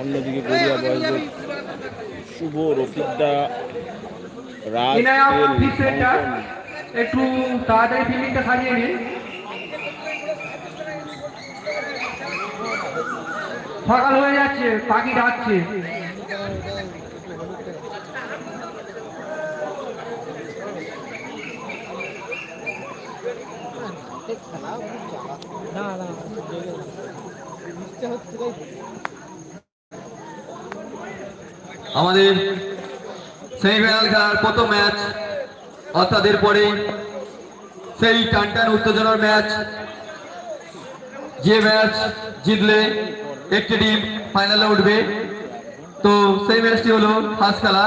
অন্যদিকে গড়িয়া বয়সের শুভ রফিকদা রাজ। একটু তাড়াতাড়ি ফিল্ডিংটা সাজিয়ে নিন। সকাল হয়ে যাচ্ছে পাখি ডাকছে। আমাদের সেমিফাইনাল খেলার প্রথম ম্যাচ অর্থাৎ এরপরে সেই টানটান উত্তেজনার ম্যাচ যে ম্যাচ জিতলে একটি টিম ফাইনালে উঠবে। তো সেই ম্যাচটি হলো ফার্স্ট খেলা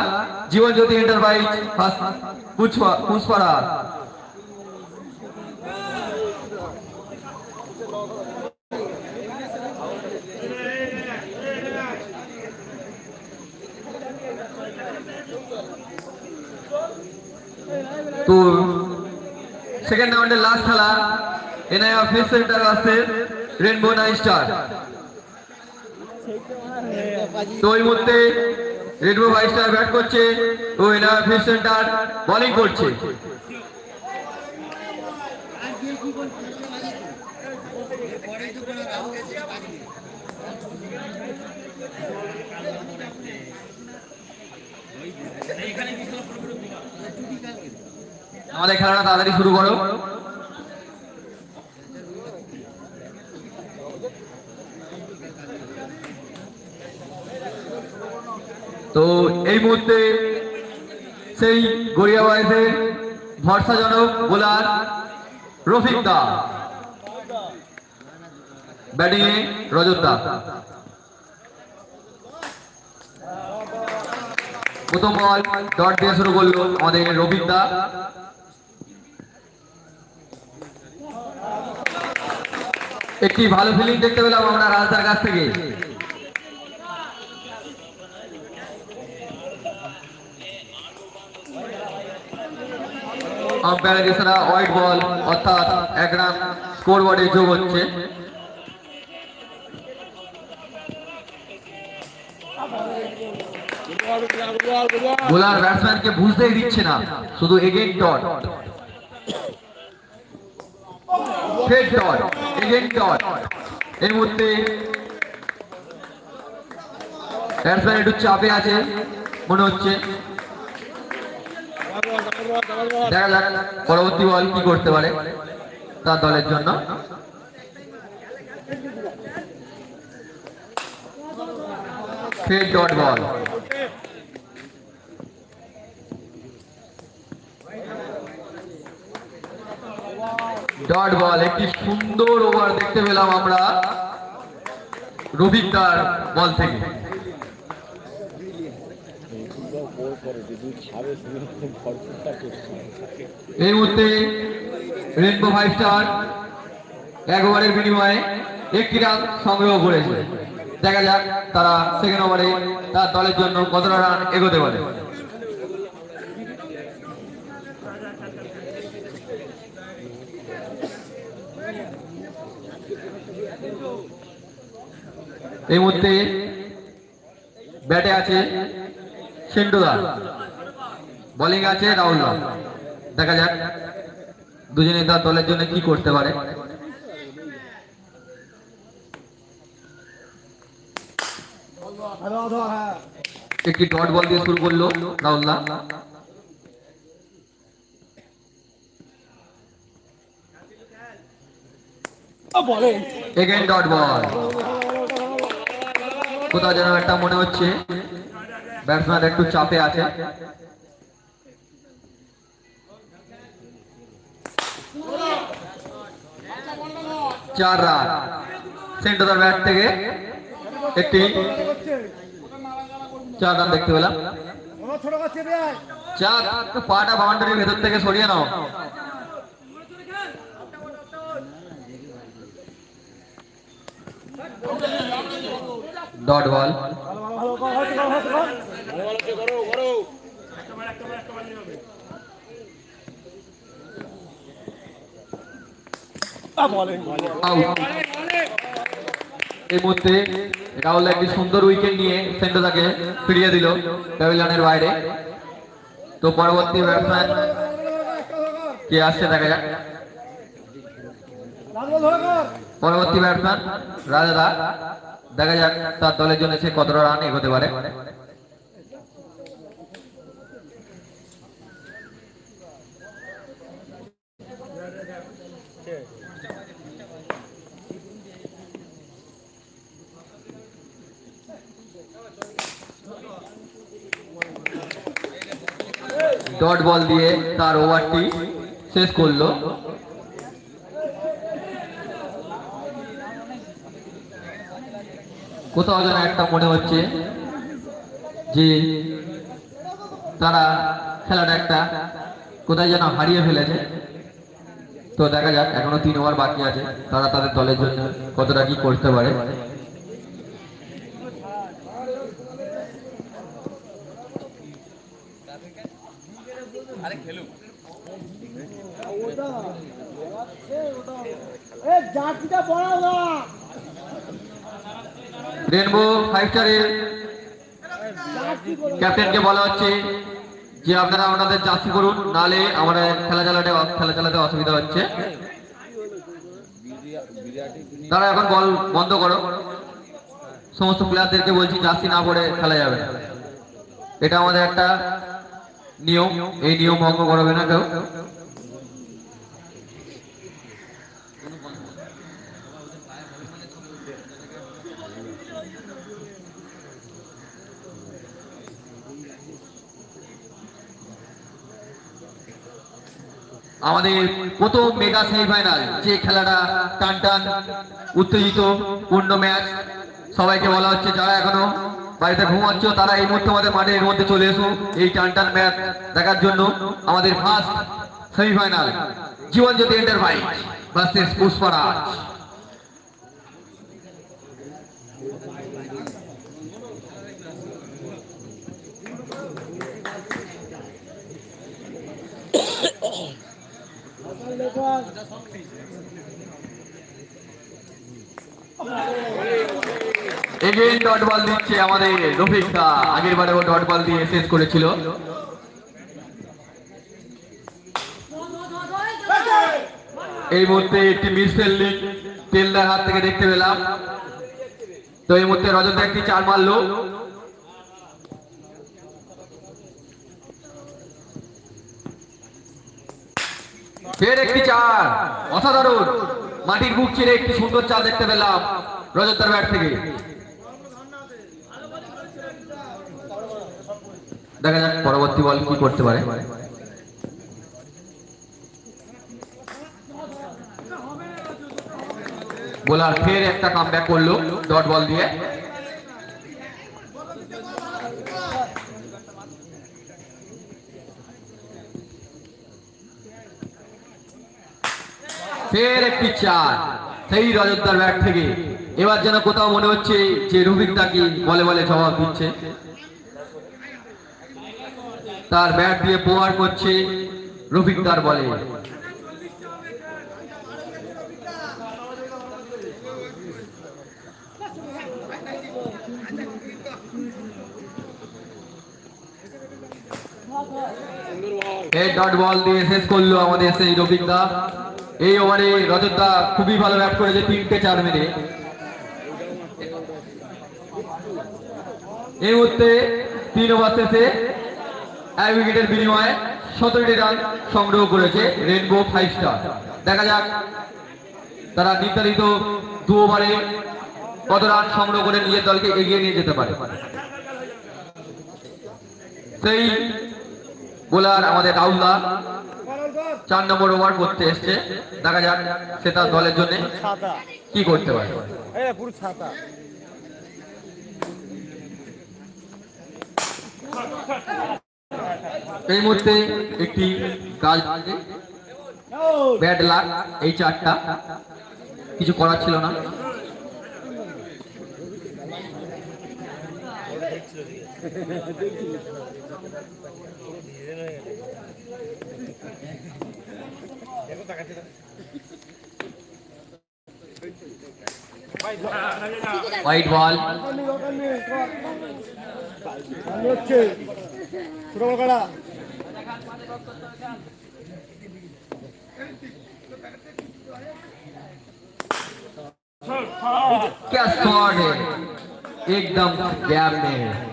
জীবন জ্যোতি এন্টারপ্রাইজ পুষ্পা পুষ্পারা তো সেকেন্ড রাউন্ডের লাস্ট খেলা এনআই অফিস সেন্টার আসছে রেনবো নাইন স্টার তো এই মুহূর্তে রেনবো ফাইভ স্টার ব্যাট করছে ও এনআই অফিস সেন্টার বোলিং করছে। আমাদের খেলাটা তাড়াতাড়ি শুরু করো। তো এই মুহূর্তে সেই গড়িয়া বয়সের ভরসাজনক বোলার রফিক দা। ব্যাটিং এ রজত দা। প্রথম বল ডট দিয়ে শুরু করল আমাদের রফিক দা। একটি ভালো ফিলিং দেখতে পেলাম আমরা রাজদার কাছ থেকে। বল অর্থাৎ এক রান স্কোর বোর্ডে যোগ হচ্ছে। বোলার ব্যাটসম্যানকে বুঝতেই দিচ্ছে না, শুধু এগেন ডট ফেড ডট এগেন ডট এই মুহূর্তে ব্যাটসম্যান একটু চাপে আছে, মনে হচ্ছে। দেখা যাক পরবর্তী বল কি করতে পারে তার দলের জন্য। ফেড ডট বল। ডট বল, একটি সুন্দর ওভার দেখতে পেলাম আমরা রবিকদার বল থেকে। এই মুহূর্তে রেনবো ফাইভ স্টার এক ওভারের বিনিময়ে একটি রান সংগ্রহ করেছে। দেখা যাক তারা সেকেন্ড ওভারে তার দলের জন্য কতটা রান এগোতে পারে। এই মুহূর্তে ব্যাটে আছে সেন্টুদা বোলিং আছে রাহুল দেখা যাক দুজনে তার দলের জন্য কি করতে পারে। একটি ডট বল দিয়ে শুরু করল রাহুল এগেন ডট বল। কোথাও যেন একটা মনে হচ্ছে। ব্যাটসম্যান একটু চাপে আছে। চার রান। সেন্টার ব্যাট থেকে একটি চার রান দেখতে পেলাম। চার পাটা বাউন্ডারির ভেতর থেকে সরিয়ে নাও। Dot ball. এই মুহূর্তে রাহুল একটি সুন্দর উইকেট নিয়ে সেন্টোদাকে ফিরিয়ে দিল প্যাভিলিয়নের বাইরে। তো পরবর্তী ব্যাটসম্যান কে আসছে দেখা যাক। পরবর্তী ব্যাটসম্যান রাজাদা। দেখা যাক তার দলের জন্য সে কতটা রান এগোতে পারে। ডট বল দিয়ে তার ওভারটি শেষ করল। কোথাও যেন একটা মনে হচ্ছে যে তারা খেলাটা একটা কোথায় যেন হারিয়ে ফেলেছে তো দেখা যাক এখনও তিন ওভার বাকি আছে তারা তাদের দলের জন্য কতটা কি করতে পারে না রেনবো ফাইভ স্টারের ক্যাপ্টেনকে বলা হচ্ছে যে আপনারা ওনাদের জার্সি করুন নালে আমাদের খেলা চালাতে খেলা চালাতে অসুবিধা হচ্ছে। তারা এখন বল বন্ধ করো। সমস্ত প্লেয়ারদেরকে বলছি জার্সি না পরে খেলা যাবে। এটা আমাদের একটা নিয়ম, এই নিয়ম ভঙ্গ করবে না কেউ। আমাদের প্রথম মেগা সেমিফাইনাল যে খেলাটা টান টান উত্তেজিত পূর্ণ ম্যাচ সবাইকে বলা হচ্ছে যারা এখনও বাড়িতে ঘুমাচ্ছ তারা এই মুহূর্তে আমাদের মাঠের মধ্যে চলে এসো এই টান টান ম্যাচ দেখার জন্য আমাদের first semifinal Jiban Jyoti enterprise versus Pushparaj again dot ball দিচ্ছে আমাদের রফিক দা। আগের বারে ও ডট বল দিয়ে শেষ করেছিল। এই মুহূর্তে একটি মিস ফিল্ডিং তেলদার হাত থেকে দেখতে পেলাম। তো এই মুহূর্তে রজত একটি চার মারলো। ফের একটি চার। অসাধারণ। মাটির বুক ছেড়ে একটি সুন্দর চাল দেখতে পেলাম রজতার ব্যাট থেকে। দেখা যাক পরবর্তী বল কি করতে পারে। বোলার ফের একটা কামব্যাক করল ডট বল দিয়ে। ফের একটি চার সেই রজতদার ব্যাট থেকে। এবার যেন কোথাও মনে হচ্ছে যে রুবিক তাকে বলে বলে জবাব দিচ্ছে। তার ব্যাট দিয়ে প্রহার করছে রফিক তার বলে। ডট বল দিয়ে শেষ করল আমাদের সেই রফিক এই ওভারে রজত দা খুবই ভালো ব্যাট করেছে, তিনটে চার মেরে। এই মুহূর্তে তিন ওভার শেষে এক উইকেটের বিনিময়ে সতেরোটি রান সংগ্রহ করেছে রেনবো ফাইভ স্টার। দেখা যাক তারা নির্ধারিত দু ওভারে কত রান সংগ্রহ করে নিজের দলকে এগিয়ে নিয়ে যেতে পারে। সেই বোলার আমাদের রাহুল্লা চার নম্বর ওভার করতে এসছে। দেখা যাক সে তার দলের জন্য কি করতে পারে। এই এই মুহূর্তে একটি কাজ ব্যাড লাক এই চারটা। কিছু করার ছিল না। वाइट बॉल क्या स्कॉट है? एकदम गैप में है।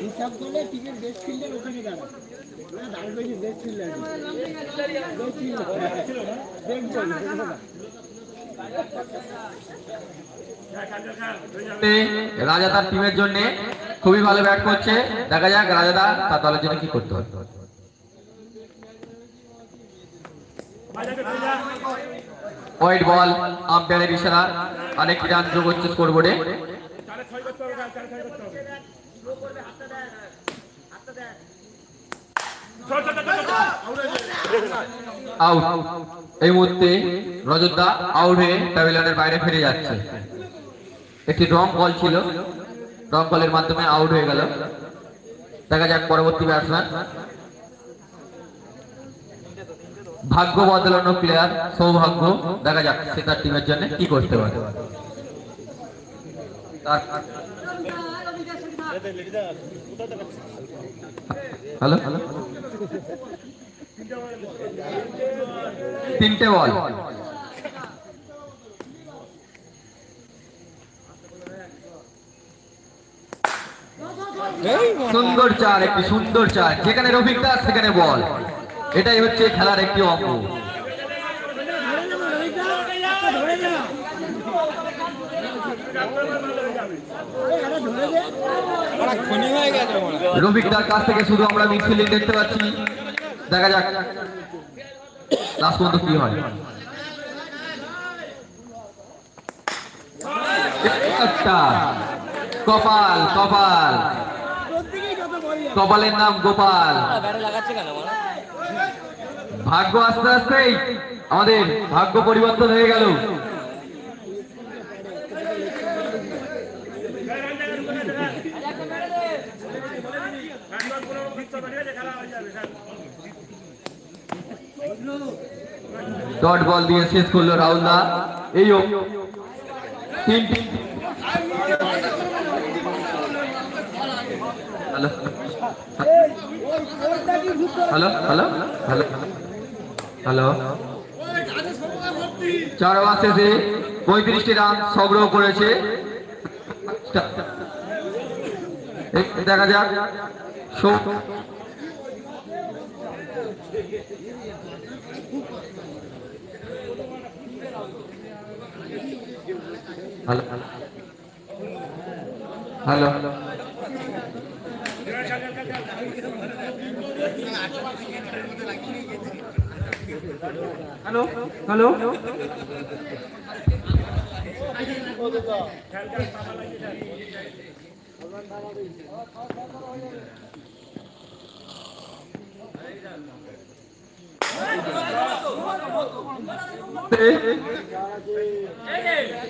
হিসাব করলে টিকেট বেস্ট ফিল্ডার ওখানে দাঁড়ায় না দাঁড়াবে বেস্ট ফিল্ডার বেস্ট ফিল্ডার রাজা তার টিমের জন্য খুবই ভালো ব্যাট করছে। দেখা যাক রাজাদা তার দলের জন্য কি করতে পারে হোয়াইট বল আম্পায়ারের ইশারা আরেকটি রান যোগ হচ্ছে স্কোরবোর্ডে আউট এই মুহূর্তে রজতদা আউট হয়ে প্যাভিলিয়নের বাইরে ফিরে যাচ্ছে। একটি রং বল ছিল। রং বলের মাধ্যমে আউট হয়ে গেল। দেখা যাক পরবর্তী ব্যাটসম্যান ভাগ্য বদলানো প্লেয়ার সৌভাগ্য। দেখা যাক সে তার টিমের জন্য কি করতে পারে। হ্যালো হ্যালো তিনটে বল সুন্দর চার, একটি সুন্দর চার। যেখানে রফিক দাস, সেখানে বল। এটাই হচ্ছে খেলার একটি অঙ্গ। রফিক দার কাছ থেকে শুধু আমরা মিডফিল্ডিং দেখতে পাচ্ছি। দেখা যাক। লাস্ট পর্যন্ত কি হয়। কপাল কপাল। কপালের নাম গোপাল। ভাগ্য আস্তে আস্তেই আমাদের ভাগ্য পরিবর্তন হয়ে গেল। ডট বল দিয়ে শেষ করল রাহুল দা। এই ও- তিন তিন। Hello. Hello hello hello hello. চার ওভার পঁয়ত্রিশটি রান সংগ্রহ করেছে। দেখা যাক। Hello hello hello. Hello hello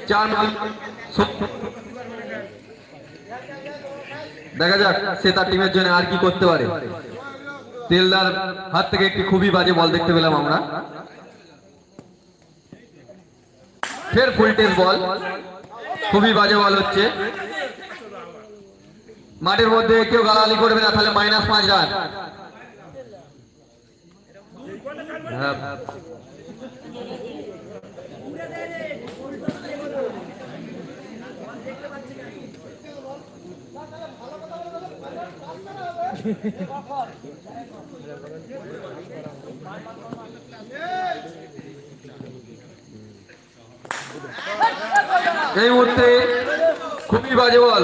চার মাল দেখা যাক সে তার টিমের জন্য আর কি করতে পারে। তেলদার হাত থেকে একটি খুবই বাজে বল দেখতে পেলাম আমরা। ফের ফুল টেস বল খুবই বাজে বল হচ্ছে। মাঠের মধ্যে কেউ গালাগালি করবে না, তাহলে মাইনাস পাঁচ রান এই মুহূর্তে খুবই বাজে বল,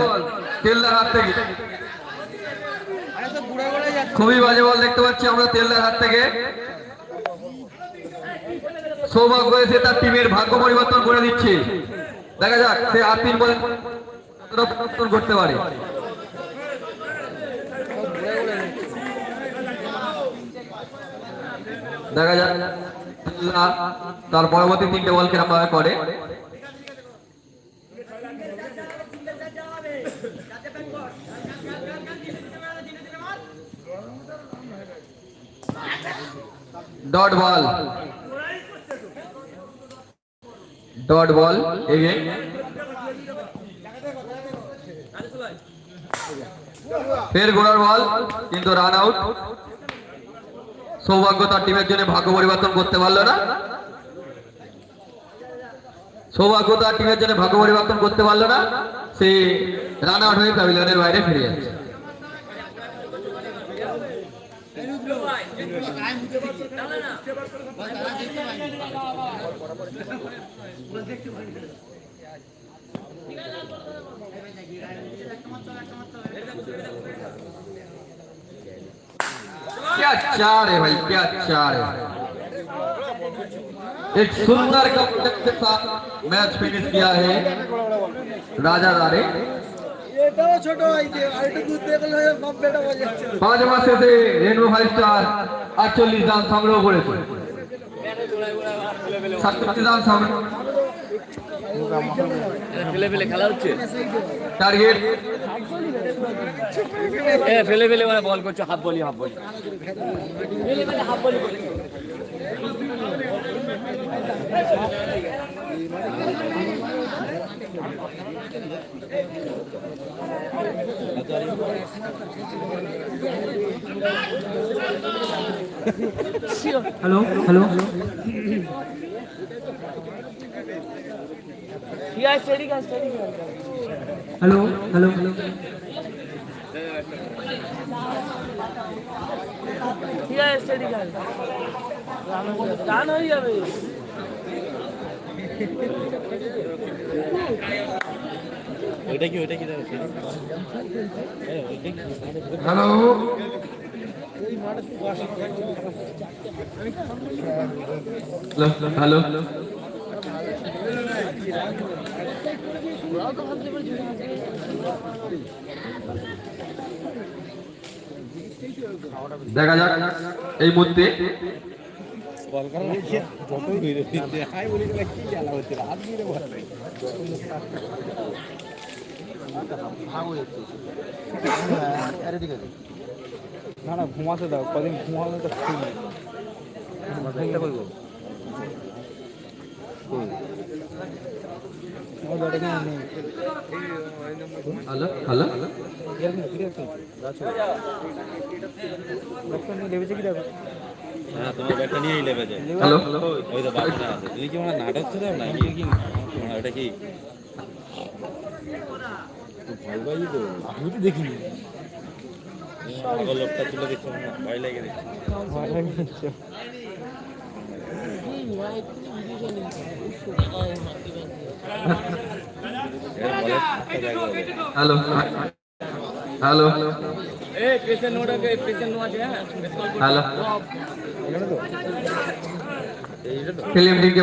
তেলদার হাত থেকে। খুবই বাজে বল দেখতে পাচ্ছি আমরা তেলদার হাত থেকে। সৌভাগ্য এসে তার টিমের ভাগ্য পরিবর্তন করে দিচ্ছে। দেখা যাক, সে আর তিন বলে পরিবর্তন করতে পারে। দেখা যাক। তার পরবর্তী তিনটে বল কীরকম করে। Dot ball. Dot ball again ফের গোড়ার বল, কিন্তু রান আউট। সৌভাগ্য তার টিমের জন্য ভাগ্য পরিবর্তন করতে পারল না। সৌভাগ্য তার টিমের জন্য ভাগ্য পরিবর্তন করতে পারল না। সে রান আউট হয়ে প্যাভিলিয়নের বাইরে ফিরে যাচ্ছে। क्या चार है भाई क्या चार है एक सुंदर कप्तान के साथ मैच फिनिश किया है राजा दारे এটাও ছোট হয়েছে আরেকটু দূর দেখলে বাপ্পেটা বাজাচ্ছে পাঁচ মাস শেষে রেনবো ফাইভ স্টার আটচল্লিশ রান সংগ্রহ করেছে সাতচল্লিশ রান সংগ্রহ ফেলে ফেলে খেলা হচ্ছে টার্গেট এ ফেলে ফেলে মানে বল করছে হাফ বলি হাফ বলি ফেলে ফেলে হাফ বলি করছে। Hello hello hello hello hello গান হয়ে যাবে। হ্যালো। হ্যালো। হ্যালো। দেখা যাক এই মুহূর্তে। না না ঘুমাতে দাও কদিন ঘুমালে তো ঠিক নেই আমার ব্যাটে কেন নেই হ্যালো হ্যালো হ্যাঁ তোমার ব্যাগটা নিয়েই লেবে যায় হ্যালো ওই তো বাচ্চা আছে তুমি কি মানে নাটক ছিল না কি কি ওটা কি ভয় পাই তো আমি তো দেখিনি আগর লোকটা তুলে দিচ্ছে না ভয় লেগে দিচ্ছে ভয় লাগে হচ্ছে। এর বলে একটা জায়গা হবে হ্যালো হ্যালো এ পেশেন্ট নোট আছে পেশেন্ট নোট আছে হ্যাঁ হ্যালো ফিল্ম টিমকে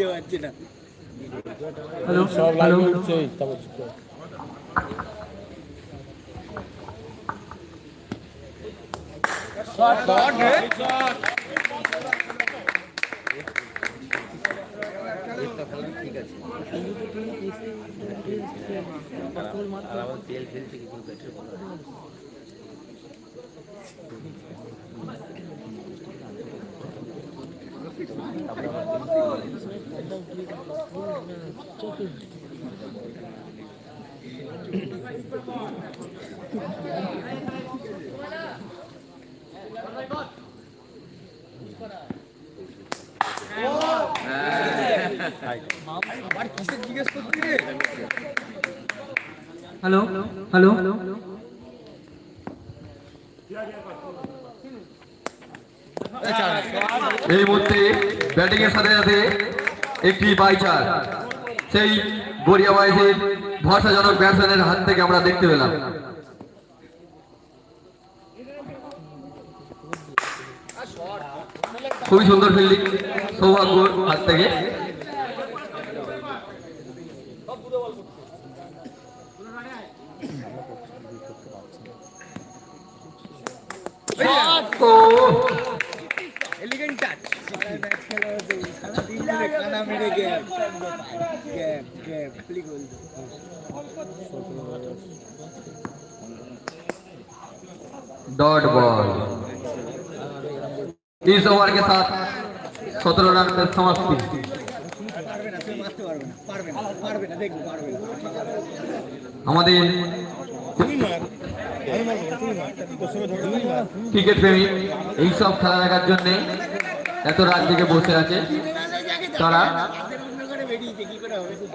দিতে পারছি না ঠিক আছে হ্যালো হ্যালো হ্যালো এই মুহূর্তে ব্যাটিং এর সাথে সাথে একটি বাইচার। সেই বাইসের ভরসাজনক ব্যাটসম্যানের হাত থেকে আমরা দেখতে পেলাম। খুবই সুন্দর ফিল্ডিং, সৌভাগ্য হাত থেকে। ও! डॉट बॉल इस ओवर के साथ सत्रह रन में समाप्ति পারবে না তুমি মারতে পারবে না পারবে না পারবে না দেখবো পারবে না আমাদের ক্রিকেট প্রেমী এইসব খেলা দেখার জন্য এত রাত থেকে বসে আছে তারা হাতের বন্ধ করে বেরিয়েছে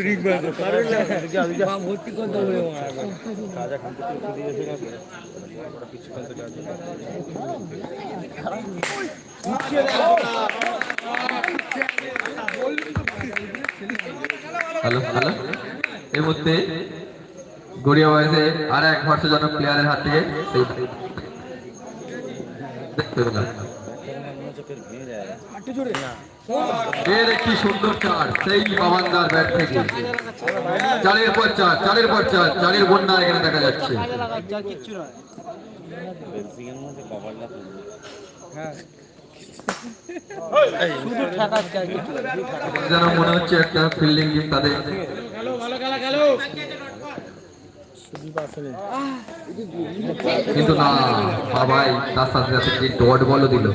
কি করে হবে এই মুহূর্তে গড়িয়া বয়সে আর এক ভরসাজনক প্লেয়ারের হাত এর একটি সুন্দর চার, সেই বাবান্দার ব্যাট থেকে। চারের পর চার, চারের পর চার, চারের বন্যা এখানে দেখা যাচ্ছে। যেন মনে হচ্ছে একটা ফিল্ডিং তাদের। কিন্তু না, বাবাই, তার সাথে সাথে ডট বলও দিল।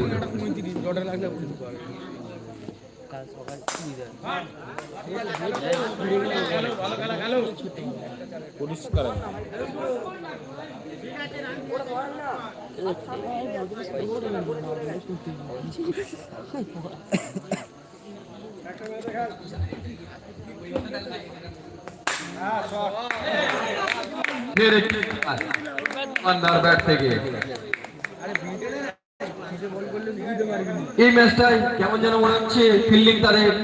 ফের একটি চার। বান্দার ব্যাট থেকে এই ম্যাচটাই কেমন যেন মনে হচ্ছে ফিল্ডিং হবে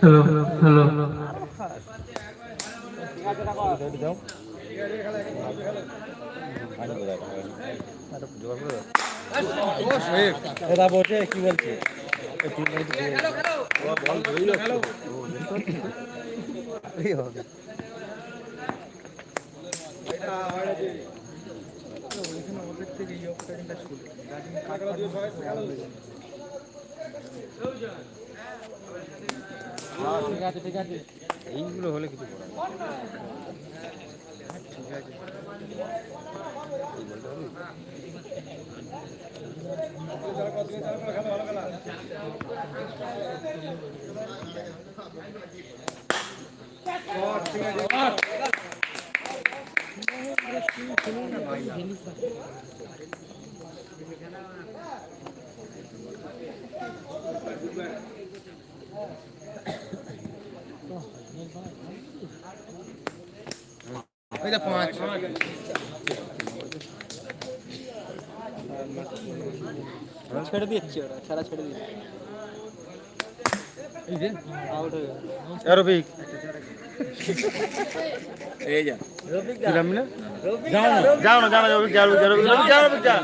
hello hello এটা বলছে কি বলছে ঠিক আছে ঠিক আছে এইগুলো হলে কিছু করার ঠিক আছে ঠিক আছে। খেলা ছেড়ে দিচ্ছি আউট হয়ে গেল অ্যারোবিক এই যা দিলাম না যাও না যাও না যাও না অ্যারোবিক যাও অ্যারোবিক যাও অ্যারোবিক যা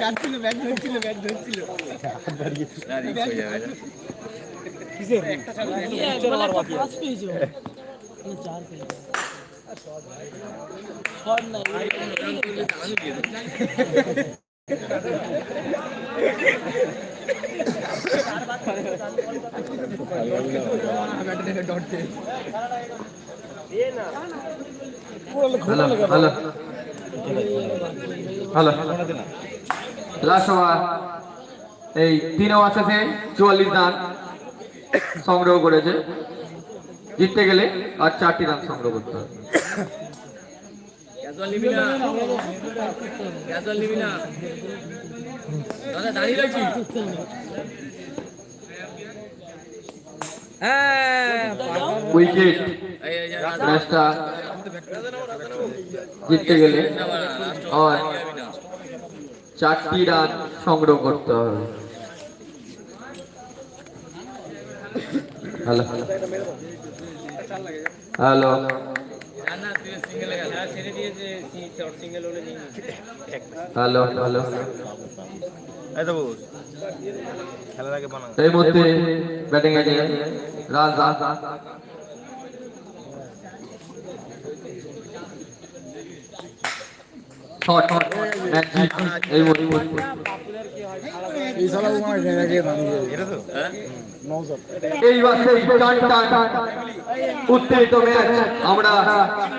যাচ্ছিল ব্যাট ধরছিল ব্যাট ধরছিল না রিক্স হয়ে যাবে এটা। একবার একটা পাস পেয়েছে ও। মানে চার পেয়েছে শট নাই হ্যালো হ্যালো লাস্ট ওভার এই তিন শেষে চুয়াল্লিশ রান সংগ্রহ করেছে। জিততে গেলে আর চারটি রান সংগ্রহ করতে হবে। হ্যাঁ। উইকেট ম্যাচটা জিততে গেলে আর চারটি রান সংগ্রহ করতে হবে। হ্যালো। হ্যালো। Hello hello. এই মুহূর্তে ব্যাটিং আছে রাজ রাজ। শট এই মুহূর্তে। এই সালা মানে গেঁড়ে গিয়ে দাঁড়িয়ে এটা তো? এইবার সেই টান টান উত্তেজিত ম্যাচ আমরা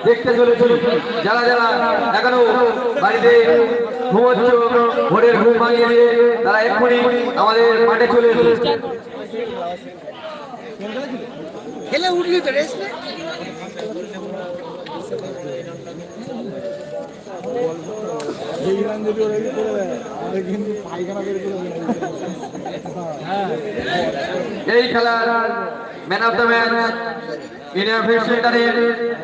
দেখতে চলেছি। যারা যারা এখনও বাড়িতে ঘুমোচ্ছ ভোরের ঘুম ভাঙিয়ে দিয়ে তারা এক্ষুনি আমাদের মাঠে চলে এসেছে। খেলে উঠলি তো রেস্ট এই এই খেলার man of the man Indian field সেন্টারের